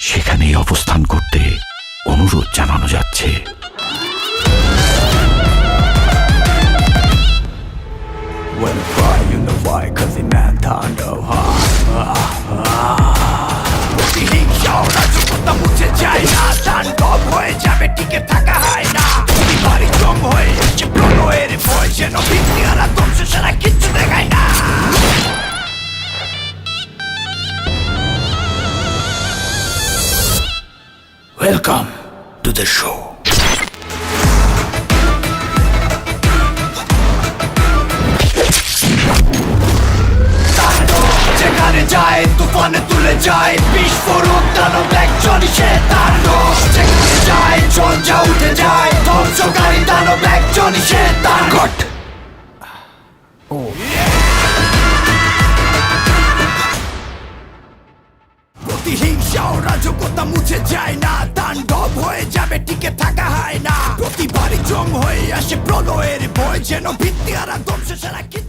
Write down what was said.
সেখানেই অবস্থান করতে অনুরোধ জানানো যাচ্ছে। হয়ে যাবে টিকে থাকা হয় না ওয়েলকাম টু দ্য শো যেখানে যায় তুফানে তুলে যায় বিস্ফোরক দানব একজনই সে তাণ্ডব যেখানে যায় উঠে যায় ধ্বংসকারী দানব সে তাণ্ডব প্রতিহিংসা ও। রাজকতা মুছে যায় না তাণ্ডব হয়ে যাবে, টিকে থাকা হয় না। প্রতিবারই জম হয়ে আসে, প্রলয়ের ভয় যেন ভিত্তি আর কিচ্ছু দেখায় না